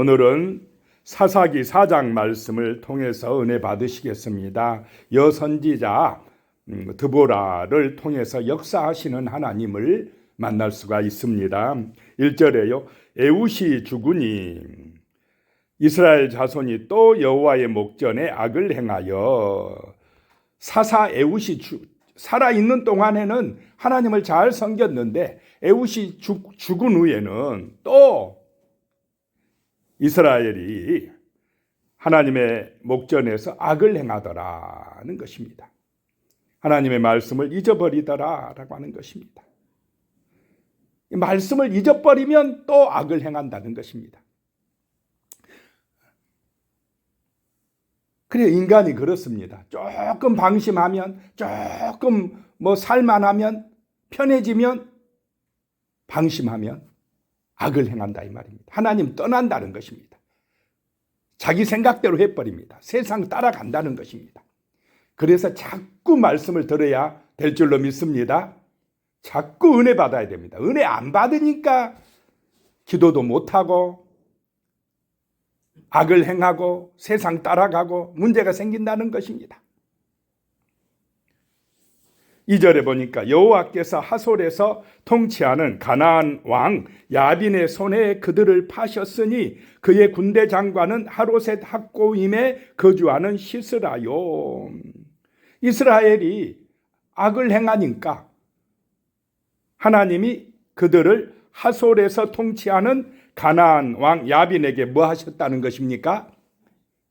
오늘은 사사기 4장 말씀을 통해서 은혜 받으시겠습니다. 여선지자 음, 드보라를 통해서 역사하시는 하나님을 만날 수가 있습니다. 1절에요. 에우시 주군이 이스라엘 자손이 또 여호와의 목전에 악을 행하여 사사 주, 살아 있는 동안에는 하나님을 잘 섬겼는데 죽, 죽은 후에는 또 이스라엘이 하나님의 목전에서 악을 행하더라는 것입니다. 하나님의 말씀을 잊어버리더라라고 하는 것입니다. 이 말씀을 잊어버리면 또 악을 행한다는 것입니다. 그래 인간이 그렇습니다. 조금 방심하면 조금 뭐 살만하면 편해지면 방심하면 악을 행한다 이 말입니다. 하나님 떠난다는 것입니다. 자기 생각대로 해버립니다. 세상 따라간다는 것입니다. 그래서 자꾸 말씀을 들어야 될 줄로 믿습니다. 자꾸 은혜 받아야 됩니다. 은혜 안 받으니까 기도도 못하고 악을 행하고 세상 따라가고 문제가 생긴다는 것입니다. 2절에 보니까 여호와께서 하솔에서 통치하는 가나안 왕 야빈의 손에 그들을 파셨으니 그의 군대 장관은 하로셋 학고임에 거주하는 시스라요. 이스라엘이 악을 행하니까 하나님이 그들을 하솔에서 통치하는 가나안 왕 야빈에게 뭐 하셨다는 것입니까?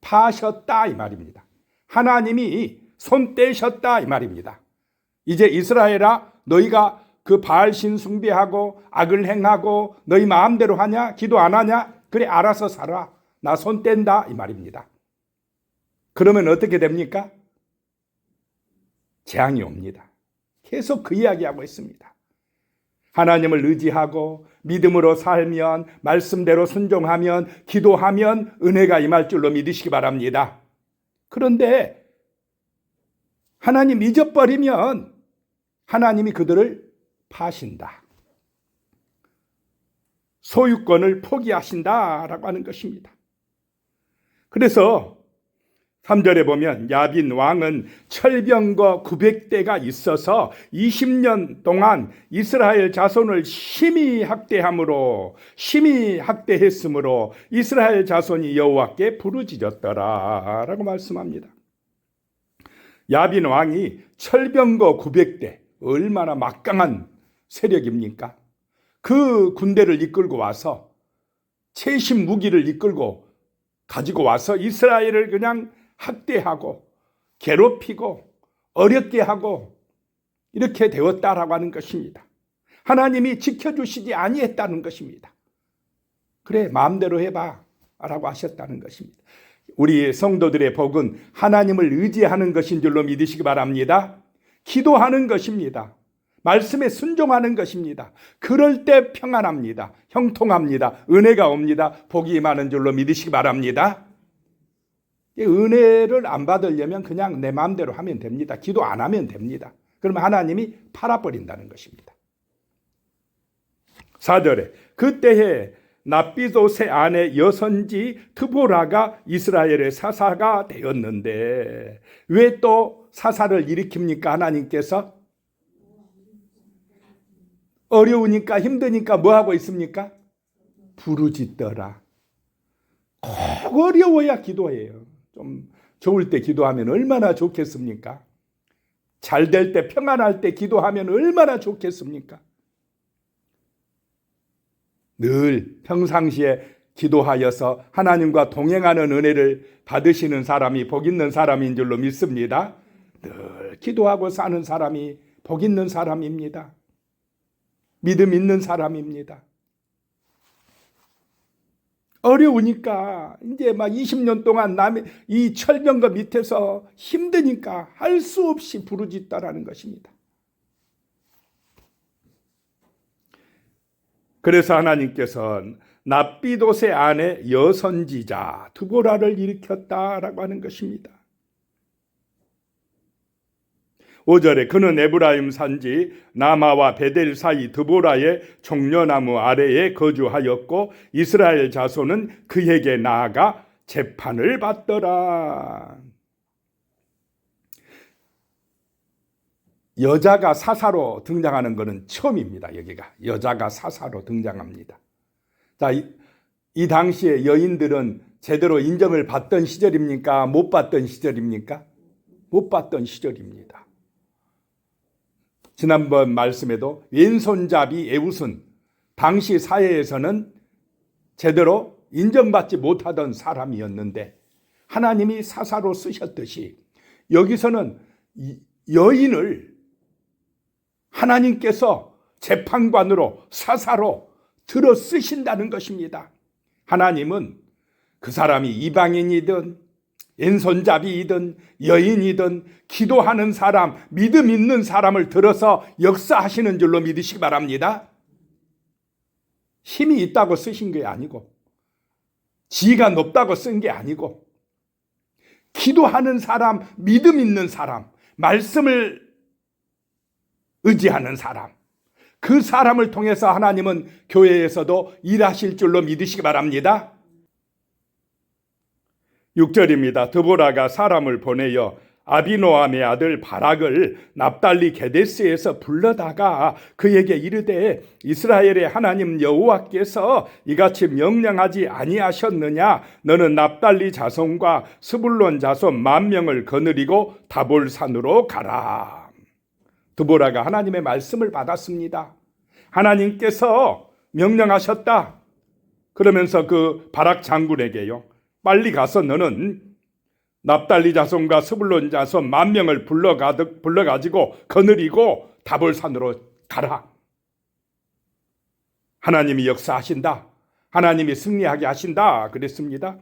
파셨다 이 말입니다. 하나님이 손 떼셨다 이 말입니다. 이제 이스라엘아 너희가 그 바알 신 숭배하고 악을 행하고 너희 마음대로 하냐? 기도 안 하냐? 그래 알아서 살아. 나 손 뗀다 이 말입니다. 그러면 어떻게 됩니까? 재앙이 옵니다. 계속 그 이야기하고 있습니다. 하나님을 의지하고 믿음으로 살면 말씀대로 순종하면 기도하면 은혜가 임할 줄로 믿으시기 바랍니다. 그런데 하나님 잊어버리면 하나님이 그들을 파신다. 소유권을 포기하신다 라고 하는 것입니다. 그래서 3절에 보면 야빈 왕은 철병거 900대가 있어서 20년 동안 이스라엘 자손을 심히 학대함으로 심히 학대했으므로 이스라엘 자손이 여호와께 부르짖었더라 라고 말씀합니다. 야빈 왕이 철병거 900대 얼마나 막강한 세력입니까? 그 군대를 이끌고 와서 최신 무기를 이끌고 가지고 와서 이스라엘을 그냥 학대하고 괴롭히고 어렵게 하고 이렇게 되었다라고 하는 것입니다. 하나님이 지켜주시지 아니했다는 것입니다. 그래 마음대로 해봐 라고 하셨다는 것입니다. 우리 성도들의 복은 하나님을 의지하는 것인 줄로 믿으시기 바랍니다. 기도하는 것입니다. 말씀에 순종하는 것입니다. 그럴 때 평안합니다. 형통합니다. 은혜가 옵니다. 복이 많은 줄로 믿으시기 바랍니다. 은혜를 안 받으려면 그냥 내 마음대로 하면 됩니다. 기도 안 하면 됩니다. 그러면 하나님이 팔아버린다는 것입니다. 4절에 그때에 납비도세 아내 여선지 트보라가 이스라엘의 사사가 되었는데 왜 또 사사를 일으킵니까 하나님께서 어려우니까 힘드니까 뭐 하고 있습니까? 부르짖더라. 꼭 어려워야 기도해요. 좀 좋을 때 기도하면 얼마나 좋겠습니까? 잘 될 때 평안할 때 기도하면 얼마나 좋겠습니까? 늘 평상시에 기도하여서 하나님과 동행하는 은혜를 받으시는 사람이 복 있는 사람인 줄로 믿습니다. 늘 기도하고 사는 사람이 복 있는 사람입니다. 믿음 있는 사람입니다. 어려우니까 이제 막 20년 동안 남의 이 철병거 밑에서 힘드니까 할 수 없이 부르짖다라는 것입니다. 그래서 하나님께서 납비도세 안에 여선지자 드보라를 일으켰다라고 하는 것입니다. 5절에 그는 에브라임 산지 나마와 베델 사이 드보라의 종려나무 아래에 거주하였고 이스라엘 자손은 그에게 나아가 재판을 받더라. 여자가 사사로 등장하는 것은 처음입니다. 여기가 여자가 사사로 등장합니다. 자, 이, 이 당시에 여인들은 제대로 인정을 받던 시절입니까? 못 받던 시절입니까? 못 받던 시절입니다. 지난번 말씀에도 왼손잡이 에웃은 당시 사회에서는 제대로 인정받지 못하던 사람이었는데 하나님이 사사로 쓰셨듯이 여기서는 여인을 하나님께서 재판관으로 사사로 들어 쓰신다는 것입니다. 하나님은 그 사람이 이방인이든 왼손잡이이든 여인이든 기도하는 사람, 믿음 있는 사람을 들어서 역사하시는 줄로 믿으시기 바랍니다. 힘이 있다고 쓰신 게 아니고, 지가 높다고 쓴 게 아니고, 기도하는 사람, 믿음 있는 사람, 말씀을 의지하는 사람, 그 사람을 통해서 하나님은 교회에서도 일하실 줄로 믿으시기 바랍니다. 6절입니다. 드보라가 사람을 보내어 아비노함의 아들 바락을 납달리 게데스에서 불러다가 그에게 이르되 이스라엘의 하나님 여호와께서 이같이 명령하지 아니하셨느냐 너는 납달리 자손과 스불론 자손 만 명을 거느리고 다볼산으로 가라. 드보라가 하나님의 말씀을 받았습니다. 하나님께서 명령하셨다. 그러면서 그 바락 장군에게요. 빨리 가서 너는 납달리 자손과 스불론 자손 만 명을 불러가 불러가지고 거느리고 다볼산으로 가라. 하나님이 역사하신다. 하나님이 승리하게 하신다. 그랬습니다.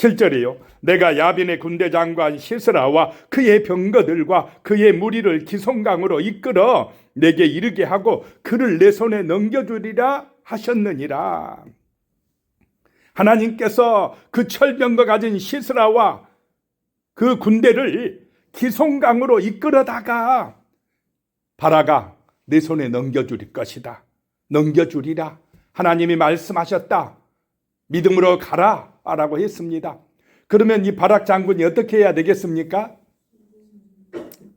7절이요. 내가 야빈의 군대 장관 시스라와 그의 병거들과 그의 무리를 기송강으로 이끌어 내게 이르게 하고 그를 내 손에 넘겨주리라 하셨느니라. 하나님께서 그 철병거 가진 시스라와 그 군대를 기송강으로 이끌어다가 바라가 내 손에 넘겨줄 것이다. 넘겨주리라. 하나님이 말씀하셨다. 믿음으로 가라. 라고 했습니다. 그러면 이 바락 장군이 어떻게 해야 되겠습니까?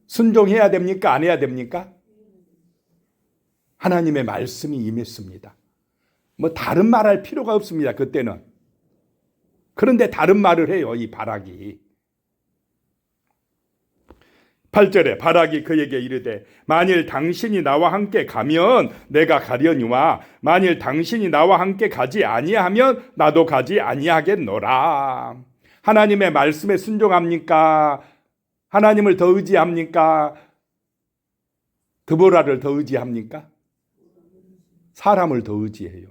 순종해야 됩니까? 안 해야 됩니까? 하나님의 말씀이 임했습니다. 뭐 다른 말 할 필요가 없습니다. 그때는. 그런데 다른 말을 해요. 이 바락이. 8절에 바락이 그에게 이르되 만일 당신이 나와 함께 가면 내가 가려니와 만일 당신이 나와 함께 가지 아니하면 나도 가지 아니하겠노라. 하나님의 말씀에 순종합니까? 하나님을 더 의지합니까? 드보라를 더 의지합니까? 사람을 더 의지해요.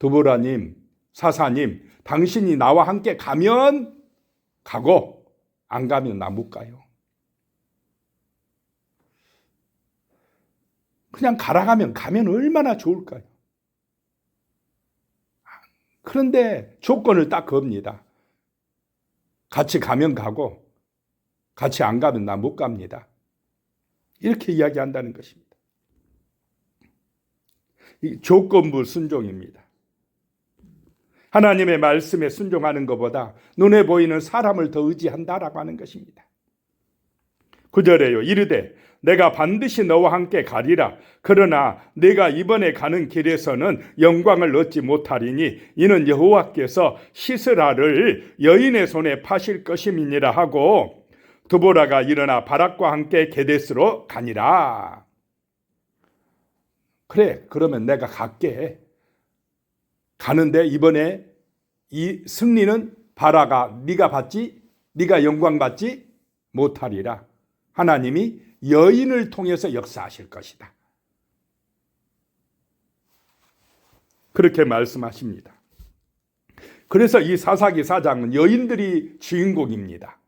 드보라님, 사사님, 당신이 나와 함께 가면 가고 안 가면 나 못 가요. 그냥 가라가면 가면 얼마나 좋을까요? 그런데 조건을 딱 겁니다. 같이 가면 가고 같이 안 가면 나 못 갑니다. 이렇게 이야기한다는 것입니다. 이 조건부 순종입니다. 하나님의 말씀에 순종하는 것보다 눈에 보이는 사람을 더 의지한다라고 하는 것입니다. 구절에요. 이르되 내가 반드시 너와 함께 가리라. 그러나 내가 이번에 가는 길에서는 영광을 얻지 못하리니 이는 여호와께서 시스라를 여인의 손에 파실 것임이니라 하고 드보라가 일어나 바락과 함께 게데스로 가니라. 그래, 그러면 내가 갈게. 가는데 이번에 이 승리는 바라가 네가 받지, 네가 영광 받지 못하리라. 하나님이 여인을 통해서 역사하실 것이다. 그렇게 말씀하십니다. 그래서 이 사사기 사장은 여인들이 주인공입니다.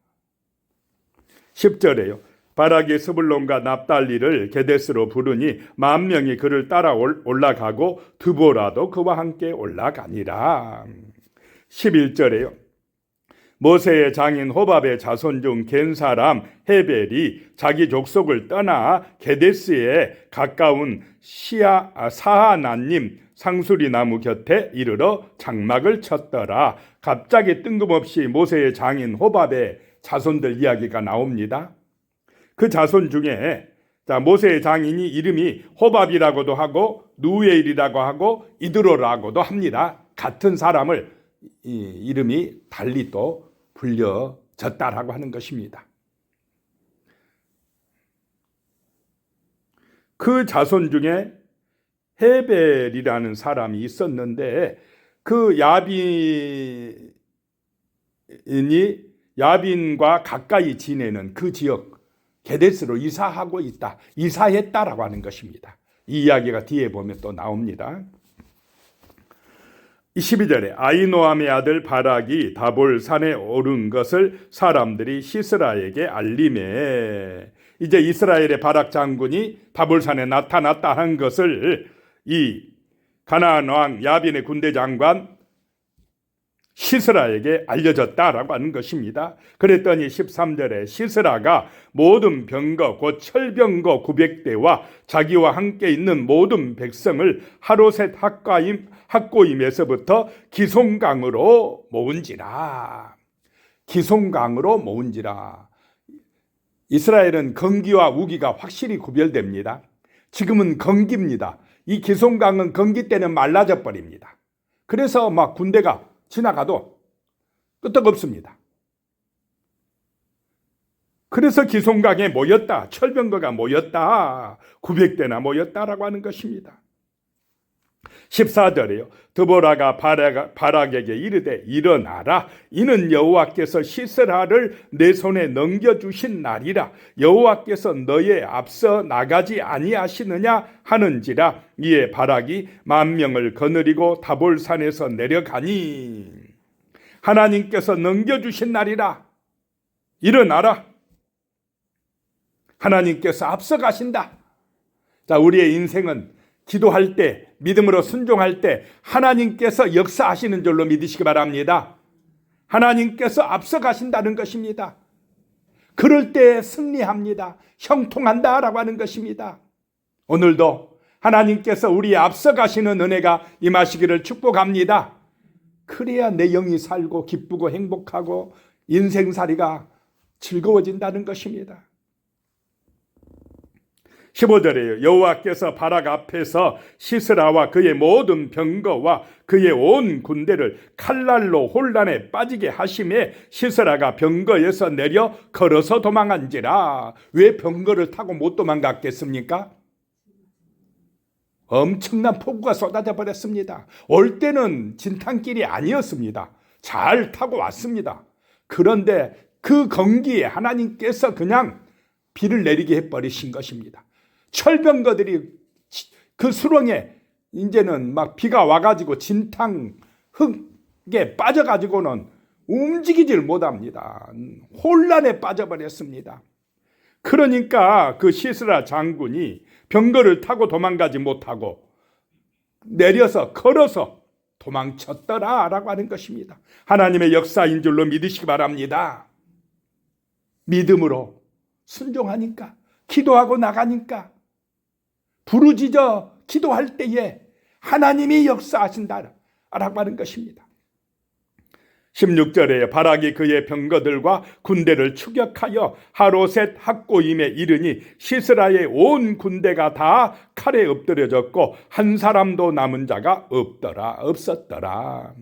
10절에요. 바락이 스불론과 납달리를 게데스로 부르니 만 명이 그를 따라 올라가고 드보라도 그와 함께 올라가니라. 11절에요. 모세의 장인 호밥의 자손 중 겐 사람 헤벨이 자기 족속을 떠나 게데스에 가까운 시아 아, 사하나님 상수리 나무 곁에 이르러 장막을 쳤더라. 갑자기 뜬금없이 모세의 장인 호밥의 자손들 이야기가 나옵니다. 그 자손 중에 자, 모세의 장인이 이름이 호밥이라고도 하고 누에일이라고 하고 이드로라고도 합니다. 같은 사람을 이 이름이 달리 또 불려졌다라고 하는 것입니다. 그 자손 중에 헤벨이라는 사람이 있었는데 그 야빈이 야빈과 가까이 지내는 그 지역 게데스로 이사하고 있다. 이사했다라고 하는 것입니다. 이 이야기가 뒤에 보면 또 나옵니다. 12절에 아이노함의 아들 바락이 다볼 산에 오른 것을 사람들이 시스라에게 알림해 이제 이스라엘의 바락 장군이 다볼 산에 나타났다 한 것을 이 가나안 왕 야빈의 군대 장관 시스라에게 알려졌다라고 하는 것입니다. 그랬더니 13절에 시스라가 모든 병거 곧 철병거 900대와 자기와 함께 있는 모든 백성을 하루셋 학과임 학고임에서부터 기송강으로 모은지라. 기송강으로 모은지라. 이스라엘은 건기와 우기가 확실히 구별됩니다. 지금은 건기입니다. 이 기송강은 건기 때는 말라져 버립니다. 그래서 막 군대가 지나가도 끄떡없습니다. 그래서 기송강에 모였다. 철병거가 모였다. 900대나 모였다라고 하는 것입니다. 14절에요. 드보라가 바락, 바락에게 이르되 일어나라. 이는 여호와께서 시스라를 내 손에 넘겨주신 날이라. 여호와께서 너의 앞서 나가지 아니하시느냐 하는지라. 이에 바락이 만 명을 거느리고 다볼산에서 내려가니 하나님께서 넘겨주신 날이라. 일어나라. 하나님께서 앞서 가신다. 자, 우리의 인생은 기도할 때, 믿음으로 순종할 때 하나님께서 역사하시는 줄로 믿으시기 바랍니다. 하나님께서 앞서 가신다는 것입니다. 그럴 때 승리합니다. 형통한다 라고 하는 것입니다. 오늘도 하나님께서 우리 앞서 가시는 은혜가 임하시기를 축복합니다. 그래야 내 영이 살고 기쁘고 행복하고 인생살이가 즐거워진다는 것입니다. 15절에요. 여호와께서 바락 앞에서 시스라와 그의 모든 병거와 그의 온 군대를 칼날로 혼란에 빠지게 하심에 시스라가 병거에서 내려 걸어서 도망한지라. 왜 병거를 타고 못 도망갔겠습니까? 엄청난 폭우가 쏟아져 버렸습니다. 올 때는 진탄길이 아니었습니다. 잘 타고 왔습니다. 그런데 그 건기에 하나님께서 그냥 비를 내리게 해버리신 것입니다. 철병거들이 그 수렁에 이제는 막 비가 와가지고 진탕 흙에 빠져가지고는 움직이질 못합니다. 혼란에 빠져버렸습니다. 그러니까 그 시스라 장군이 병거를 타고 도망가지 못하고 내려서 걸어서 도망쳤더라 라고 하는 것입니다. 하나님의 역사인 줄로 믿으시기 바랍니다. 믿음으로 순종하니까 기도하고 나가니까 부르짖어 기도할 때에 하나님이 역사하신다라고 하는 것입니다. 16절에 바락이 그의 병거들과 군대를 추격하여 하루셋 학고임에 이르니 시스라의 온 군대가 다 칼에 엎드려졌고 한 사람도 남은 자가 없더라 없었더라.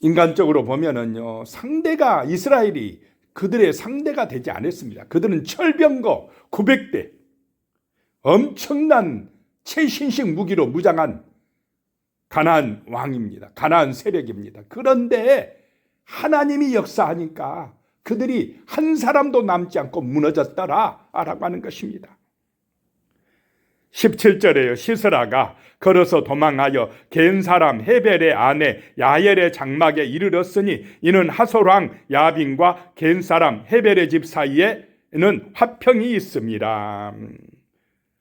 인간적으로 보면은요 상대가 이스라엘이 그들의 상대가 되지 않았습니다. 그들은 철병거 900대 엄청난 최신식 무기로 무장한 가나안 왕입니다. 가나안 세력입니다. 그런데 하나님이 역사하니까 그들이 한 사람도 남지 않고 무너졌더라 라고 하는 것입니다. 17절에요. 시스라가 걸어서 도망하여 겐 사람 헤벨의 아내 야엘의 장막에 이르렀으니 이는 하솔왕 야빈과 겐 사람 헤벨의 집 사이에는 화평이 있습니다.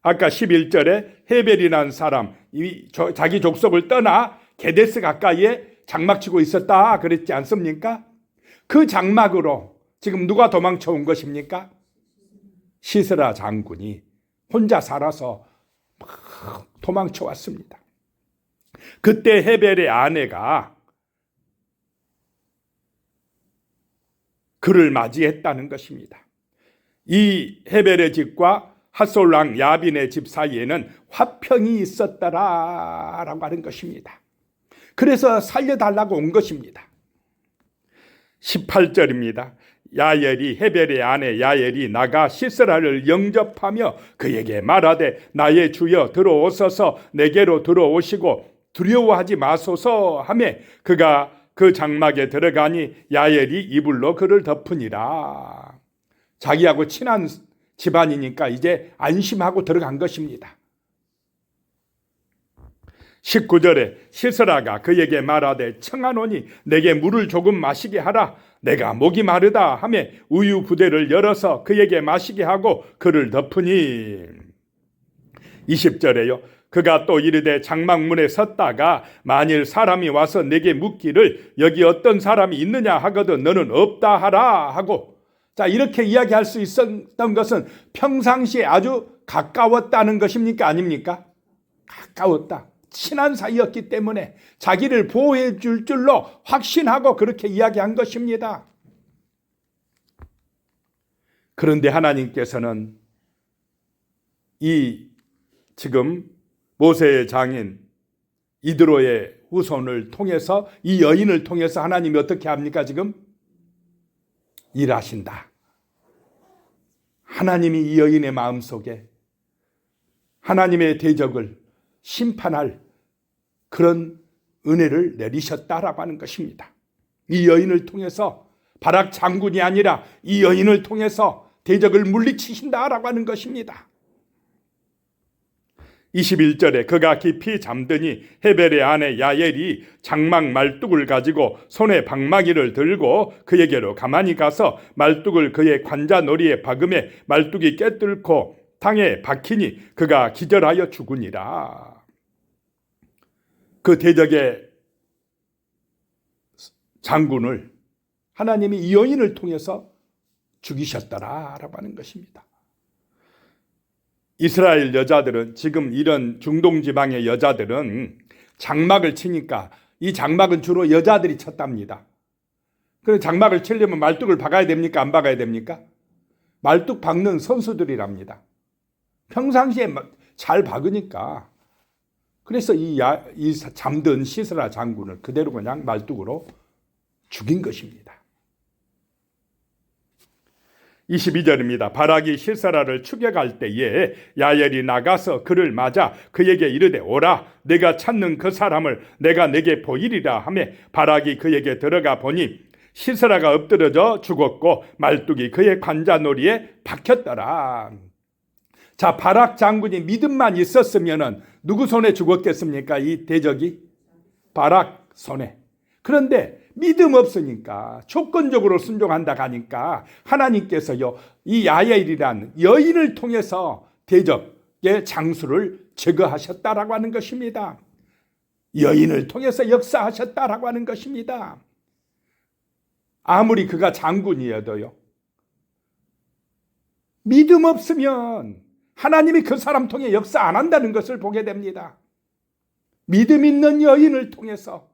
아까 11절에 헤벨이라는 사람 이 자기 족속을 떠나 게데스 가까이에 장막 치고 있었다 그랬지 않습니까? 그 장막으로 지금 누가 도망쳐 온 것입니까? 시스라 장군이 혼자 살아서 막 도망쳐 왔습니다. 그때 헤벨의 아내가 그를 맞이했다는 것입니다. 이 헤벨의 집과 핫솔랑 야빈의 집 사이에는 화평이 있었다라고 하는 것입니다. 그래서 살려달라고 온 것입니다. 18절입니다. 야엘이 헤벨의 아내 야엘이 나가 시스라를 영접하며 그에게 말하되 나의 주여 들어오소서 내게로 들어오시고 두려워하지 마소서 하매 그가 그 장막에 들어가니 야엘이 이불로 그를 덮으니라. 자기하고 친한 집안이니까 이제 안심하고 들어간 것입니다. 19절에 시스라가 그에게 말하되 청하노니 내게 물을 조금 마시게 하라. 내가 목이 마르다 하며 우유 부대를 열어서 그에게 마시게 하고 그를 덮으니. 20절에요. 그가 또 이르되 장막문에 섰다가 만일 사람이 와서 내게 묻기를 여기 어떤 사람이 있느냐 하거든 너는 없다 하라 하고 자 이렇게 이야기할 수 있었던 것은 평상시에 아주 가까웠다는 것입니까 아닙니까? 가까웠다. 친한 사이였기 때문에 자기를 보호해 줄 줄로 확신하고 그렇게 이야기한 것입니다. 그런데 하나님께서는 이 지금 모세의 장인 이드로의 후손을 통해서 이 여인을 통해서 하나님이 어떻게 합니까 지금? 일하신다. 하나님이 이 여인의 마음 속에 하나님의 대적을 심판할 그런 은혜를 내리셨다라고 하는 것입니다. 이 여인을 통해서 바락 장군이 아니라 이 여인을 통해서 대적을 물리치신다라고 하는 것입니다. 21절에 그가 깊이 잠드니 헤벨의 아내 야엘이 장막 말뚝을 가지고 손에 방마기를 들고 그에게로 가만히 가서 말뚝을 그의 관자 놀이에 박음에 말뚝이 깨뚫고 땅에 박히니 그가 기절하여 죽으니라. 그 대적의 장군을 하나님이 이 여인을 통해서 죽이셨더라라고 하는 것입니다. 이스라엘 여자들은 지금 이런 중동 지방의 여자들은 장막을 치니까 이 장막은 주로 여자들이 쳤답니다. 그래 장막을 치려면 말뚝을 박아야 됩니까? 안 박아야 됩니까? 말뚝 박는 선수들이랍니다. 평상시에 잘 박으니까. 그래서 이, 야, 이 잠든 시스라 장군을 그대로 그냥 말뚝으로 죽인 것입니다. 22절입니다. 바락이 시사라를 추격할 때에 야엘이 나가서 그를 맞아 그에게 이르되 오라 내가 찾는 그 사람을 내가 내게 보이리라 하며 바락이 그에게 들어가 보니 시스라가 엎드러져 죽었고 말뚝이 그의 관자놀이에 박혔더라. 자, 바락 장군이 믿음만 있었으면은 누구 손에 죽었겠습니까? 이 대적이 바락 손에. 그런데 믿음 없으니까 조건적으로 순종한다 가니까 하나님께서요 이 야엘이란 여인을 통해서 대적의 장수를 제거하셨다라고 하는 것입니다. 여인을 통해서 역사하셨다라고 하는 것입니다. 아무리 그가 장군이어도요. 믿음 없으면 하나님이 그 사람 통해 역사 안 한다는 것을 보게 됩니다. 믿음 있는 여인을 통해서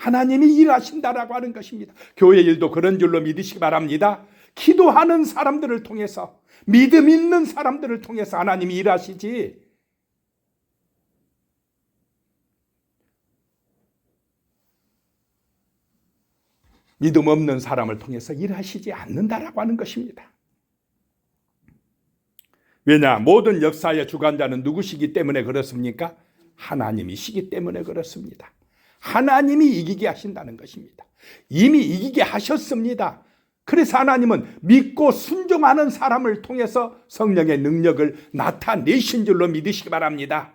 하나님이 일하신다라고 하는 것입니다. 교회 일도 그런 줄로 믿으시기 바랍니다. 기도하는 사람들을 통해서 믿음 있는 사람들을 통해서 하나님이 일하시지. 믿음 없는 사람을 통해서 일하시지 않는다라고 하는 것입니다. 왜냐? 모든 역사의 주관자는 누구시기 때문에 그렇습니까? 하나님이시기 때문에 그렇습니다. 하나님이 이기게 하신다는 것입니다. 이미 이기게 하셨습니다. 그래서 하나님은 믿고 순종하는 사람을 통해서 성령의 능력을 나타내신 줄로 믿으시기 바랍니다.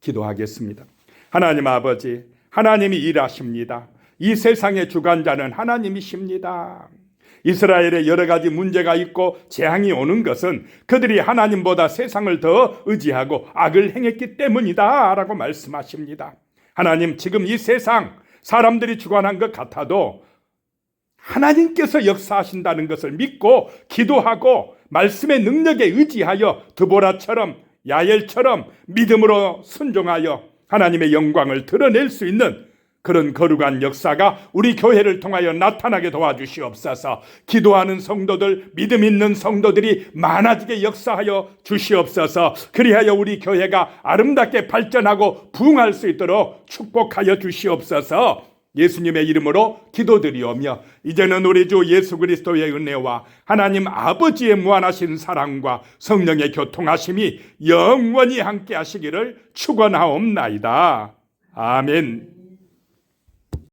기도하겠습니다. 하나님 아버지, 하나님이 일하십니다. 이 세상의 주관자는 하나님이십니다. 이스라엘에 여러 가지 문제가 있고 재앙이 오는 것은 그들이 하나님보다 세상을 더 의지하고 악을 행했기 때문이다. 라고 말씀하십니다. 하나님 지금 이 세상 사람들이 주관한 것 같아도 하나님께서 역사하신다는 것을 믿고 기도하고 말씀의 능력에 의지하여 드보라처럼 야엘처럼 믿음으로 순종하여 하나님의 영광을 드러낼 수 있는 그런 거룩한 역사가 우리 교회를 통하여 나타나게 도와주시옵소서. 기도하는 성도들, 믿음 있는 성도들이 많아지게 역사하여 주시옵소서. 그리하여 우리 교회가 아름답게 발전하고 부흥할 수 있도록 축복하여 주시옵소서. 예수님의 이름으로 기도드리오며 이제는 우리 주 예수 그리스도의 은혜와 하나님 아버지의 무한하신 사랑과 성령의 교통하심이 영원히 함께 하시기를 축원하옵나이다. 아멘.